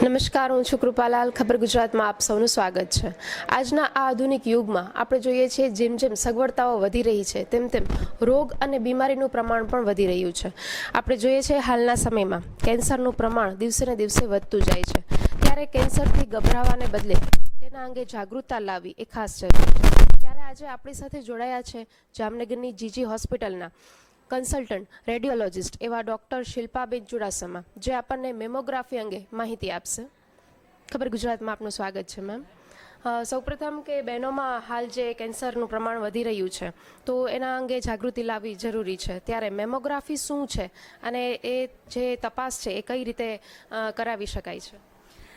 હું છું કૃપાલાલ. ખબર ગુજરાતમાં આપ સૌનું સ્વાગત છે. આજના આ આધુનિક યુગમાં આપણે જોઈએ છીએ જેમ જેમ સગવડતાઓ વધી રહી છે, તેમ તેમ રોગ અને બીમારીનું પ્રમાણ પણ વધી રહ્યું છે. આપણે જોઈએ છીએ હાલના સમયમાં કેન્સરનું પ્રમાણ દિવસે ને દિવસે વધતું જાય છે. ત્યારે કેન્સરથી ગભરાવાને બદલે તેના અંગે જાગૃતતા લાવવી એ ખાસ છે. ત્યારે આજે આપણી સાથે જોડાયા છે જામનગરની જીજી હોસ્પિટલના કન્સલ્ટન્ટ, રેડિયોલોજિસ્ટ એવા ડૉક્ટર શિલ્પાબેન ચુડાસમા, જે આપણને મેમોગ્રાફી અંગે માહિતી આપશે. ખબર ગુજરાતમાં આપનું સ્વાગત છે મેમ સૌપ્રથમ કે બહેનોમાં હાલ જે કેન્સરનું પ્રમાણ વધી રહ્યું છે, તો એના અંગે જાગૃતિ લાવવી જરૂરી છે. ત્યારે મેમોગ્રાફી શું છે અને એ જે તપાસ છે એ કઈ રીતે કરાવી શકાય છે?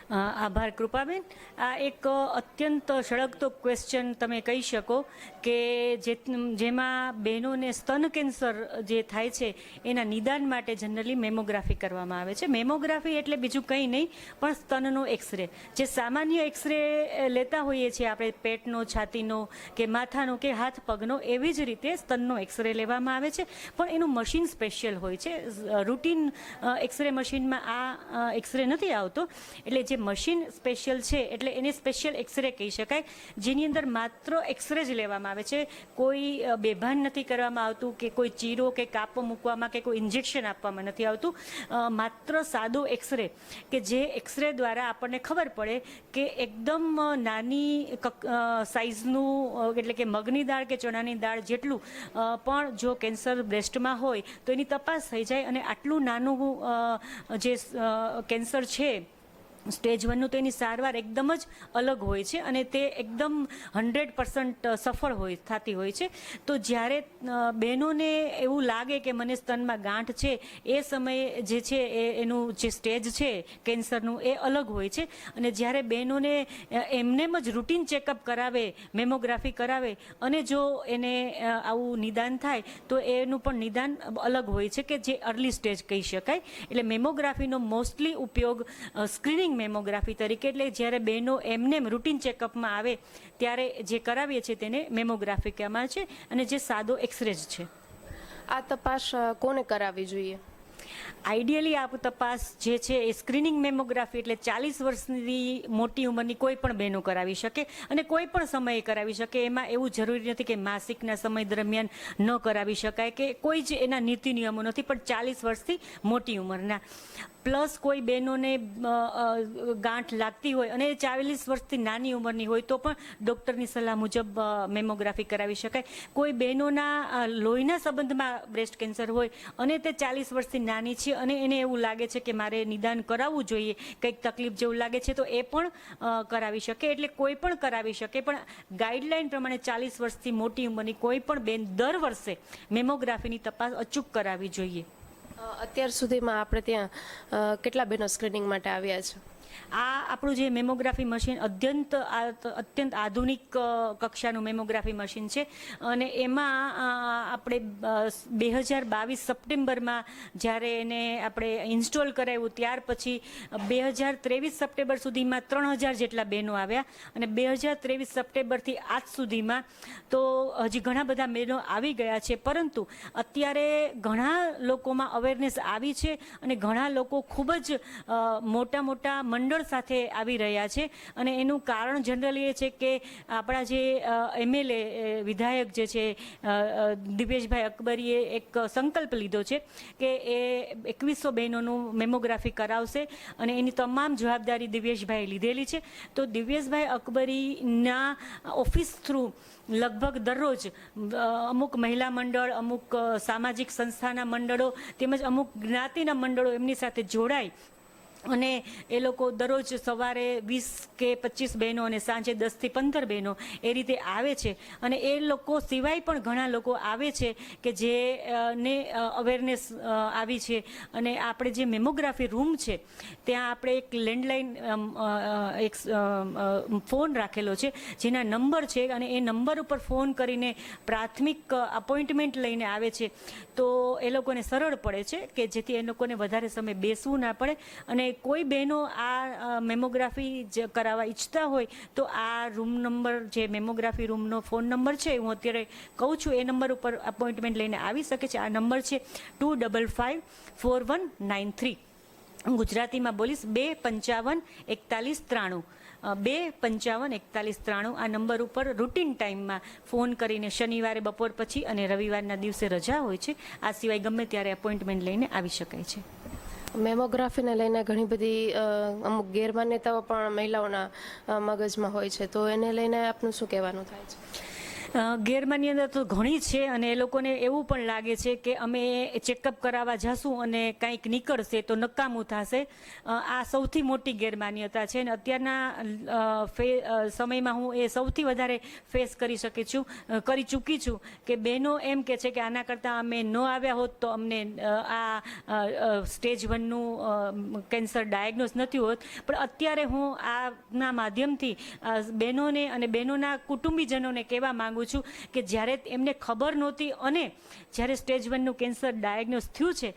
આભાર કૃપાબેન. આ એક અત્યંત સળગતો ક્વેશ્ચન તમે કહી શકો કે જેમાં બહેનોને સ્તન કેન્સર જે થાય છે, એના નિદાન માટે જનરલી મેમોગ્રાફી કરવામાં આવે છે. મેમોગ્રાફી એટલે બીજું કંઈ નહીં, પણ સ્તનનો એક્સરે જે સામાન્ય એક્સરે લેતા હોઈએ છીએ આપણે, પેટનો, છાતીનો કે માથાનો કે હાથ પગનો, એવી જ રીતે સ્તનનો એક્સરે લેવામાં આવે છે. પણ એનું મશીન સ્પેશિયલ હોય છે. રૂટીન એક્સરે મશીનમાં આ એક્સરે નથી આવતો. એટલે જે મશીન સ્પેશિયલ છે એટલે એને સ્પેશિયલ એક્સરે કહી શકાય, જેની અંદર માત્ર એક્સરે જ લેવામાં આવે છે. કોઈ બેભાન નથી કરવામાં આવતું કે કોઈ ચીરો કે કાપો મૂકવામાં કે કોઈ ઇન્જેક્શન આપવામાં નથી આવતું. માત્ર સાદો એક્સરે કે જે એક્સરે દ્વારા આપણને ખબર પડે કે એકદમ નાની સાઇઝનું એટલે કે મગની દાળ કે ચણાની દાળ જેટલું પણ જો કેન્સર બ્રેસ્ટમાં હોય તો એની તપાસ થઈ જાય અને આટલું નાનું જે કેન્સર છે સ્ટેજ વનનું તો એની સારવાર એકદમ જ અલગ હોય છે અને તે એકદમ હંડ્રેડ પર્સન્ટ સફળ હોય, થતી હોય છે. તો જ્યારે બહેનોને એવું લાગે કે મને સ્તનમાં ગાંઠ છે, એ સમયે જે છે એ, એનું જે સ્ટેજ છે, કેન્સરનું, એ અલગ હોય છે. અને જ્યારે બહેનોને એમનેમ જ રૂટીન ચેકઅપ કરાવે, મેમોગ્રાફી કરાવે, અને જો એને આવું નિદાન થાય, તો એનું પણ નિદાન અલગ હોય છે કે જે અર્લી સ્ટેજ કહી શકાય. એટલે મેમોગ્રાફીનો મોસ્ટલી ઉપયોગ સ્ક્રીનિંગ મેમોગ્રાફી તરીકે, એટલે જ્યારે બહેનો એમનેમ રૂટીન ચેકઅપમાં આવે, ત્યારે જે કરાવીએ છીએ તેને મેમોગ્રાફી કહેવામાં છે અને જે સાદો એક્સરે છે. આ તપાસ કોને કરાવવી જોઈએ? આઈડિયલી આ તપાસ જે છે એ સ્ક્રીનિંગ મેમોગ્રાફી એટલે ચાલીસ વર્ષની મોટી ઉંમરની કોઈ પણ બહેનો કરાવી શકે અને કોઈ પણ સમયે કરાવી શકે. એમાં એવું જરૂરી નથી કે માસિકના સમય દરમિયાન ન કરાવી શકાય કે કોઈ જ એના નીતિ નિયમો નથી, પણ ચાલીસ વર્ષથી મોટી ઉંમરના. પ્લસ કોઈ બહેનોને ગાંઠ લાગતી હોય અને ચાલીસ વર્ષથી નાની ઉંમરની હોય તો પણ ડૉક્ટરની સલાહ મુજબ મેમોગ્રાફી કરાવી શકાય. કોઈ બહેનોના લોહીના સંબંધમાં બ્રેસ્ટ કેન્સર હોય અને તે ચાલીસ વર્ષથી નાની છે અને એને એવું લાગે છે કે મારે નિદાન કરાવવું જોઈએ, કંઈક તકલીફ જેવું લાગે છે, તો એ પણ કરાવી શકે. એટલે કોઈ પણ કરાવી શકે, પણ ગાઈડલાઈન પ્રમાણે ચાલીસ વર્ષથી મોટી ઉંમરની કોઈ પણ બેન દર વર્ષે મેમોગ્રાફીની તપાસ અચૂક કરાવવી જોઈએ. અત્યાર સુધીમાં આપણે ત્યાં કેટલા બહેનો સ્ક્રીનિંગ માટે આવ્યા છે? આ આપણું જે મેમોગ્રાફી મશીન અત્યંત અત્યંત આધુનિક કક્ષાનું મેમોગ્રાફી મશીન છે. અને એમાં આપણે બે હજાર બાવીસ સપ્ટેમ્બરમાં જ્યારે એને આપણે ઇન્સ્ટોલ કરાવ્યું ત્યાર પછી બે હજાર ત્રેવીસ સપ્ટેમ્બર સુધીમાં ત્રણ હજાર જેટલા બહેનો આવ્યા અને બે હજાર ત્રેવીસ સપ્ટેમ્બરથી આજ સુધીમાં તો હજી ઘણા બધા બહેનો આવી ગયા છે. પરંતુ અત્યારે ઘણા લોકોમાં અવેરનેસ આવી છે અને ઘણા લોકો ખૂબ જ મોટા મોટા મોટા મંડળ સાથે આવી રહ્યા છે અને એનું કારણ જનરલી એ છે કે આપણા જે એમએલએ વિધાયક જે છે અ, અકબરીએ એક સંકલ્પ લીધો છે કે એ એકવીસો બહેનોનું મેમોગ્રાફી કરાવશે અને એની તમામ જવાબદારી દિવ્યેશભાઈએ લીધેલી છે. તો દિવ્યેશભાઈ અકબરીના ઓફિસ થ્રુ લગભગ દરરોજ અમુક મહિલા મંડળ અમુક સામાજિક સંસ્થાના મંડળો તેમજ અમુક જ્ઞાતિના મંડળો એમની સાથે જોડાય અને એ લોકો દરરોજ સવારે વીસ કે પચીસ બહેનો અને સાંજે દસથી પંદર બહેનો એ રીતે આવે છે. અને એ લોકો સિવાય પણ ઘણા લોકો આવે છે કે જે ને અવેરનેસ આવી છે. અને આપણે જે મેમોગ્રાફી રૂમ છે, ત્યાં આપણે એક લેન્ડલાઇન એક ફોન રાખેલો છે, જેના નંબર છે અને એ નંબર ઉપર ફોન કરીને પ્રાથમિક અપોઇન્ટમેન્ટ લઈને આવે છે. તો એ લોકોને સરળ પડે છે કે જેથી એ લોકોને વધારે સમય બેસવું ના પડે અને કોઈ બહેનો આ મેમોગ્રાફી કરાવવા ઈચ્છતા હોય, તો આ રૂમ નંબર, જે મેમોગ્રાફી રૂમનો ફોન નંબર છે, હું અત્યારે કહું છું, એ નંબર ઉપર અપોઇન્ટમેન્ટ લઈને આવી શકે છે. આ નંબર છે two double five four one nine three. ગુજરાતીમાં બોલીશ, બે પંચાવન એકતાલીસ ત્રાણું. બે પંચાવન એકતાલીસ ત્રાણું આ નંબર ઉપર રૂટીન ટાઈમમાં ફોન કરીને શનિવારે, બપોર પછી અને રવિવારના દિવસે રજા હોય છે, આ સિવાય ગમે ત્યારે એપોઇન્ટમેન્ટ લઈને આવી શકાય છે. મેમોગ્રાફીને લઈને ઘણી બધી અમુક ગેરમાન્યતાઓ પણ મહિલાઓના મગજમાં હોય છે. તો એને લઈને આપનું શું કહેવાનું થાય છે? અ, અંદર તો ઘણી છે અને એ લોકોને એવું પણ લાગે છે કે અમે ચેકઅપ કરાવવા જશું અને કંઈક નીકળશે તો નકામું થશે. આ સૌથી મોટી ગેરમાન્યતા છે અને અત્યારના સમયમાં હું એ સૌથી વધારે ફેસ કરી શકી છું કરી ચૂકી છું કે બહેનો એમ કે છે કે આના કરતાં અમે ન આવ્યા હોત તો અમને આ સ્ટેજ વનનું કેન્સર ડાયગ્નોઝ નથી હોત. પણ અત્યારે હું આના માધ્યમથી બહેનોને અને બહેનોના કુટુંબીજનોને કહેવા માંગુ છું કે જ્યારે એમને ખબર નહોતી અને જ્યારે સ્ટેજ વનનું કેન્સર ડાયગ્નોઝ થયું છે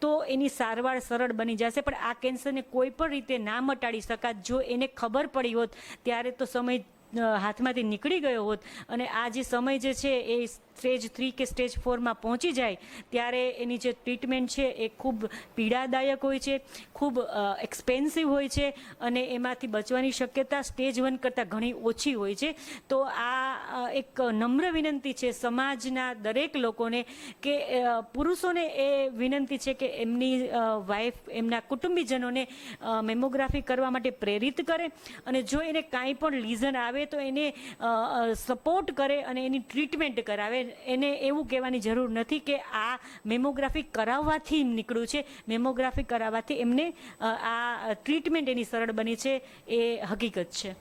તો એની સારવાર સરળ બની જશે. પણ આ કેન્સરને કોઈ પણ રીતે ના મટાડી શકાત. જો એને ખબર પડી હોત, ત્યારે તો સમય હાથમાંથી નીકળી ગયો હોત અને આ જે સમય જે છે એ સ્ટેજ થ્રી કે સ્ટેજ ફોરમાં પહોંચી જાય, ત્યારે એની જે ટ્રીટમેન્ટ છે એ ખૂબ પીડાદાયક હોય છે, ખૂબ એક્સપેન્સિવ હોય છે અને એમાંથી બચવાની શક્યતા સ્ટેજ વન કરતાં ઘણી ઓછી હોય છે. તો આ એક નમ્ર વિનંતી છે સમાજના દરેક લોકોને કે પુરુષોને એ વિનંતી છે કે એમની વાઈફ એમના કુટુંબીજનોને મેમોગ્રાફી કરવા માટે પ્રેરિત કરે અને જો એને કાંઈ પણ લીઝન આવે તો એને સપોર્ટ કરે અને એની ટ્રીટમેન્ટ કરાવે. એને એવું કહેવાની જરૂર નથી કે આ મેમોગ્રાફી કરાવવાથી નીકળ્યું છે. મેમોગ્રાફી કરાવવાથી એમને આ ટ્રીટમેન્ટ એની સરળ બની છે એ હકીકત છે.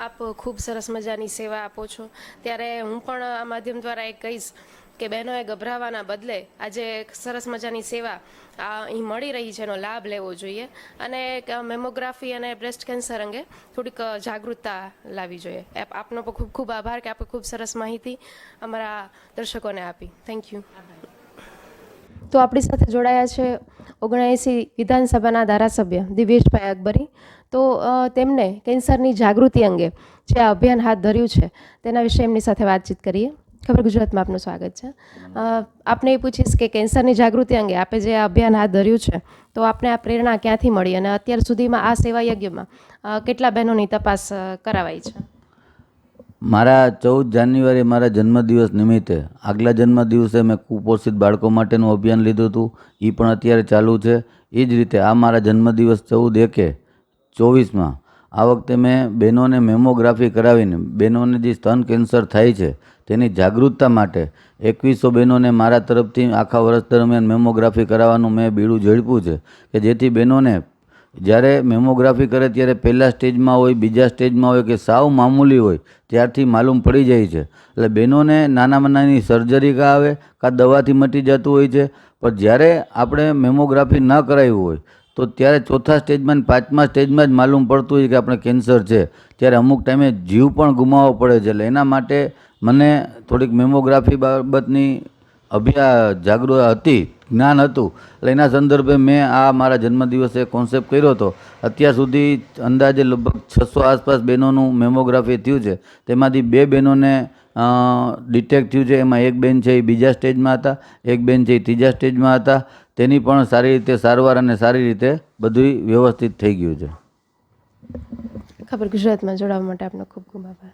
આપ ખૂબ સરસ મજાની સેવા આપો છો. ત્યારે હું પણ આ માધ્યમ દ્વારા એ કહીશ. કે બહેનોએ ગભરાવાના બદલે આજે એક સરસ મજાની સેવા, આ અહીં મળી રહી છે એનો લાભ લેવો જોઈએ અને મેમોગ્રાફી અને બ્રેસ્ટ કેન્સર અંગે થોડીક જાગૃતતા લાવવી જોઈએ. આપનો પણ ખૂબ ખૂબ આભાર કે આપે ખૂબ સરસ માહિતી અમારા દર્શકોને આપી. થેન્ક યુ તો આપણી સાથે જોડાયા છે ઓગણએંસી વિધાનસભાના ધારાસભ્ય દિવેશભાઈ અકબરી. તો તેમને કેન્સરની જાગૃતિ અંગે જે આ અભિયાન હાથ ધર્યું છે તેના વિશે એમની સાથે વાતચીત કરીએ. ખબર ગુજરાતમાં આપનું સ્વાગત છે. આપને એ પૂછીશ કે કેન્સરની જાગૃતિ અંગે આપે જે અભિયાન હાથ ધર્યું છે, તો આપને આ પ્રેરણા ક્યાંથી મળી અને અત્યાર સુધીમાં આ સેવા યજ્ઞમાં કેટલા બહેનોની તપાસ કરાવાઈ છે? મારા ચૌદ જાન્યુઆરી મારા જન્મદિવસ નિમિત્તે, આગલા જન્મદિવસે મેં કુપોષિત બાળકો માટેનું અભિયાન લીધું હતું એ પણ અત્યારે ચાલુ છે. એ જ રીતે આ મારા જન્મદિવસ ચૌદ એકે ચોવીસમાં, આ વખતે મેં બહેનોને મેમોગ્રાફી કરાવીને, બહેનોને જે સ્તન કેન્સર થાય છે તેની જાગૃતતા માટે એકવીસો બહેનોને મારા તરફથી આખા વર્ષ દરમિયાન મેમોગ્રાફી કરાવવાનું મેં બીડું ઝડપ્યું છે કે જેથી બહેનોને જ્યારે મેમોગ્રાફી કરે ત્યારે પહેલાં સ્ટેજમાં હોય, બીજા સ્ટેજમાં હોય કે સાવ મામૂલી હોય ત્યારથી માલુમ પડી જાય છે. એટલે બહેનોને નાનામાં નાની સર્જરી કાં આવે કાં દવાથી મટી જતું હોય છે, પણ જ્યારે આપણે મેમોગ્રાફી ન કરાવ્યું હોય, તો ત્યારે ચોથા સ્ટેજમાં પાંચમા સ્ટેજમાં જ માલુમ પડતું હોય કે આપણે કેન્સર છે. ત્યારે અમુક ટાઈમે જીવ પણ ગુમાવવો પડે છે. એટલે એના માટે મને થોડીક મેમોગ્રાફી બાબતની અભ્યા જાગૃત હતી, જ્ઞાન હતું. એટલે એના સંદર્ભે મેં આ મારા જન્મદિવસે કોન્સેપ્ટ કર્યો હતો. અત્યાર સુધી અંદાજે લગભગ છસો આસપાસ બહેનોનું મેમોગ્રાફી થયું છે. તેમાંથી બે બહેનોને ડિટેક્ટ થયું છે. એમાં એક બેન છે એ બીજા સ્ટેજમાં હતા, એક બેન છે એ ત્રીજા સ્ટેજમાં હતા. તેની પણ સારી રીતે સારવાર અને સારી રીતે બધું વ્યવસ્થિત થઈ ગયું છે. ખબર ગુજરાતમાં જોડાવા માટે આપનો ખૂબ ખૂબ આભાર.